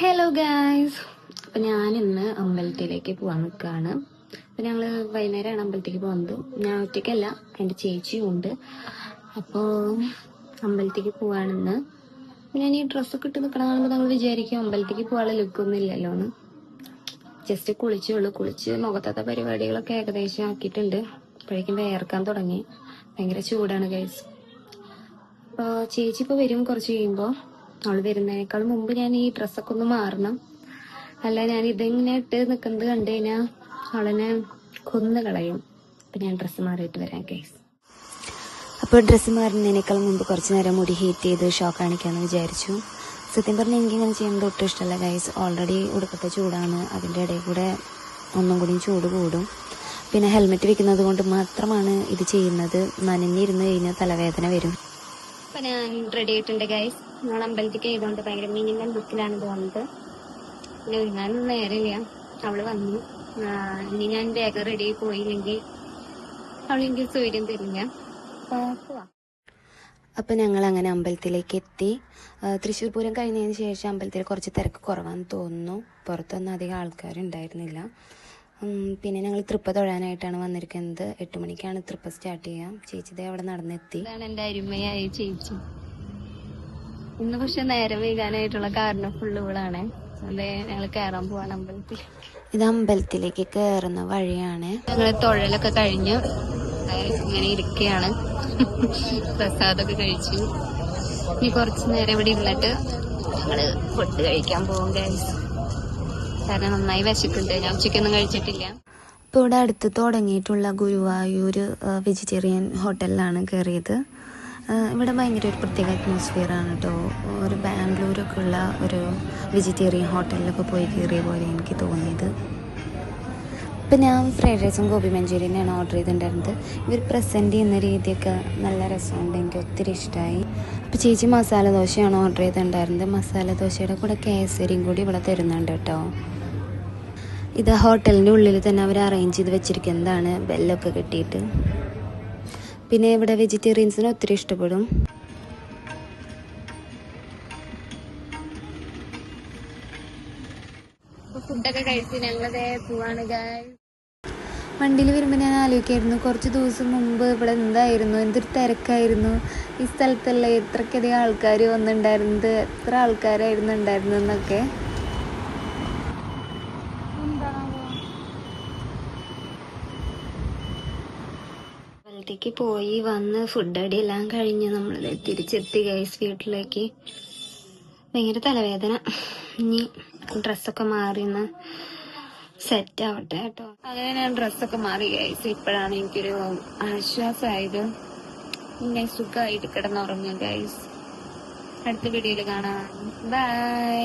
Hello guys അപ്പം ഞാൻ ഇന്ന് അമ്പലത്തിലേക്ക് പോകാൻ നിൽക്കുകയാണ് അപ്പം ഞങ്ങൾ വൈകുന്നേരമാണ് അമ്പലത്തേക്ക് പോകുന്നത്. ഞാൻ ഒറ്റയ്ക്കല്ല എന്റെ ചേച്ചിയും ഉണ്ട്. അപ്പോൾ അമ്പലത്തേക്ക് പോവാണെന്ന്. ഞാൻ ഈ ഡ്രസ്സൊക്കെ ഇട്ട് നിൽക്കണം കാണുമ്പോൾ നമ്മൾ വിചാരിക്കും അമ്പലത്തേക്ക് പോകാനുള്ള ലുക്കൊന്നും ഇല്ലല്ലോ എന്ന്. ജസ്റ്റ് കുളിച്ചുള്ളൂ കുളിച്ച് മുഖത്തത്തെ പരിപാടികളൊക്കെ ഏകദേശം ആക്കിയിട്ടുണ്ട്. അപ്പോഴേക്കും വേർക്കാൻ തുടങ്ങി. ഭയങ്കര ചൂടാണ് ഗൈസ് അപ്പോൾ ചേച്ചി ഇപ്പോൾ വരും കുറച്ച് കഴിയുമ്പോൾ അവൾ വരുന്നതിനേക്കാൾ മുമ്പ് ഞാൻ ഈ ഡ്രസ്സൊക്കെ ഒന്ന് മാറണം. അല്ല ഞാൻ ഇതെങ്ങനെ ഇട്ട് നിൽക്കുന്നത് കണ്ടു കഴിഞ്ഞാൽ അവളെന്നെ കൊന്നു കളയും. അപ്പം ഞാൻ ഡ്രസ്സ് മാറിയിട്ട് വരാം കേസ് അപ്പോൾ ഡ്രസ്സ് മാറുന്നതിനേക്കാൾ മുമ്പ് കുറച്ച് നേരം മുടി ഹീറ്റ് ചെയ്ത് ഷോക്ക് കാണിക്കാമെന്ന് വിചാരിച്ചു. സത്യം പറഞ്ഞാൽ എനിക്ക് ഇങ്ങനെ ചെയ്യുന്നത് ഒട്ടും ഇഷ്ടമല്ല ഗൈസ് ഓൾറെഡി ഉടുക്കത്തെ ചൂടാണ്. അതിന്റെ ഇടയിൽ കൂടെ ഒന്നും കൂടി ചൂട് കൂടും. പിന്നെ ഹെൽമെറ്റ് വെക്കുന്നത് കൊണ്ട് മാത്രമാണ് ഇത് ചെയ്യുന്നത്. നനഞ്ഞിരുന്ന് കഴിഞ്ഞാൽ തലവേദന വരും. അപ്പം ഞാൻ റെഡി ആയിട്ടുണ്ട് ഗൈസ് ഞങ്ങൾ അമ്പലത്തേക്ക് ചെയ്തോണ്ട് ഭയങ്കര മിനിമം ബുക്കിലാണ് പോകുന്നത് പിന്നെ ഒരുങ്ങാനൊന്നും നേരമില്ല. അവൾ വന്നു. ഇനി ഞാൻ വേഗം റെഡി ആയി പോയില്ലെങ്കിൽ അവളെങ്കിൽ സൂര്യം തരില്ല. അപ്പോൾ പോവാം. അപ്പോൾ ഞങ്ങൾ അങ്ങനെ അമ്പലത്തിലേക്ക് എത്തി. തൃശ്ശൂർ പൂരം കഴിഞ്ഞതിന് ശേഷം അമ്പലത്തിൽ കുറച്ച് തിരക്ക് കുറവാന്ന് തോന്നുന്നു. പുറത്തൊന്നും അധികം ആൾക്കാരുണ്ടായിരുന്നില്ല. പിന്നെ ഞങ്ങൾ തൃപ്പ തൊഴാനായിട്ടാണ് വന്നിരിക്കുന്നത്. എട്ട് മണിക്കാണ് തൃപ്പ സ്റ്റാർട്ട് ചെയ്യുക ചേച്ചി ദേ അവിടെ നടന്നെത്തി. എന്റെ അരുമയായ ചേച്ചി. ഇന്ന് പക്ഷെ നേരം വൈകാനായിട്ടുള്ള കാരണം ഫുള്ള് ഇവളാണ് അതെ ഞങ്ങൾ കയറാൻ പോവാണ് അമ്പലത്തിൽ ഇത് അമ്പലത്തിലേക്ക് കയറുന്ന വഴിയാണ്. ഞങ്ങൾ തൊഴലൊക്കെ കഴിഞ്ഞ് ഇങ്ങനെ ഇരിക്കുകയാണ് പ്രസാദൊക്കെ കഴിച്ചു. ഇനി കുറച്ച് നേരം ഇവിടെ ഇരുന്നിട്ട് ഞങ്ങൾ ഫുഡ് കഴിക്കാൻ പോകും. കാരണം നന്നായി വിശക്കുണ്ട്. ഞാൻ ഉച്ചയ്ക്കൊന്നും കഴിച്ചിട്ടില്ല. ഇപ്പോൾ ഇവിടെ അടുത്ത് തുടങ്ങിയിട്ടുള്ള ഗുരുവായൂർ വെജിറ്റേറിയൻ ഹോട്ടലിലാണ് കയറിയത് ഇവിടെ ഭയങ്കര ഒരു പ്രത്യേക അറ്റ്മോസ്ഫിയർ ആണ് കേട്ടോ ഒരു ബാംഗ്ലൂരൊക്കെ ഉള്ള ഒരു വെജിറ്റേറിയൻ ഹോട്ടലിലൊക്കെ പോയി കയറിയ പോലെ എനിക്ക് തോന്നിയത്. ഇപ്പം ഞാൻ ഫ്രൈഡ് റൈസും ഗോബി മഞ്ചൂരിയനാണ് ഓർഡർ ചെയ്തിട്ടുണ്ടായിരുന്നത്. ഇവർ പ്രസന്റ് ചെയ്യുന്ന രീതിയൊക്കെ നല്ല രസമുണ്ട് എനിക്ക് ഒത്തിരി ഇഷ്ടമായി അപ്പോൾ ചേച്ചി മസാല ദോശയാണ് ഓർഡർ ചെയ്തിട്ടുണ്ടായിരുന്നത്. മസാല ദോശയുടെ കൂടെ കേസരിയും കൂടി ഇവിടെ തരുന്നുണ്ട് കേട്ടോ ഇത് ഹോട്ടലിന്റെ ഉള്ളിൽ തന്നെ അവർ അറേഞ്ച് ചെയ്ത് വെച്ചിരിക്കുന്നതാണ് ബെല്ലൊക്കെ കെട്ടിയിട്ട്. പിന്നെ ഇവിടെ വെജിറ്റേറിയൻസിന് ഒത്തിരി ഇഷ്ടപ്പെടും. ഫുഡൊക്കെ കഴിച്ച് ഞങ്ങളതേ പോവാണ് guys. വണ്ടിയിൽ വരുമ്പോൾ ഞാൻ ആലോചിക്കായിരുന്നു കുറച്ച് ദിവസം മുമ്പ് ഇവിടെ എന്തായിരുന്നു എന്തൊരു തിരക്കായിരുന്നു. ഈ സ്ഥലത്തല്ലേ എത്രക്കധികം ആൾക്കാർ വന്നിട്ടുണ്ടായിരുന്നത് എത്ര ആൾക്കാരായിരുന്നു ഉണ്ടായിരുന്നതെന്നൊക്കെ അമ്പലത്തേക്ക് പോയി വന്ന് ഫുഡ് അടി എല്ലാം കഴിഞ്ഞ് നമ്മൾ തിരിച്ചെത്തി ഗൈസ് വീട്ടിലേക്ക്. ഭയങ്കര തലവേദന. ഇനി ഡ്രസ്സൊക്കെ മാറിന്ന് സെറ്റ് ആവട്ടെ കേട്ടോ. അങ്ങനെ ഞാൻ ഡ്രസ്സൊക്കെ മാറി ഗൈസ് ഇപ്പോഴാണ് എനിക്കൊരു ആശ്വാസമായത്. ഇങ്ങനെ സുഖമായിട്ട് കിടന്നുറങ്ങുക ഗൈസ് അടുത്ത വീഡിയോയിൽ കാണാം. ബൈ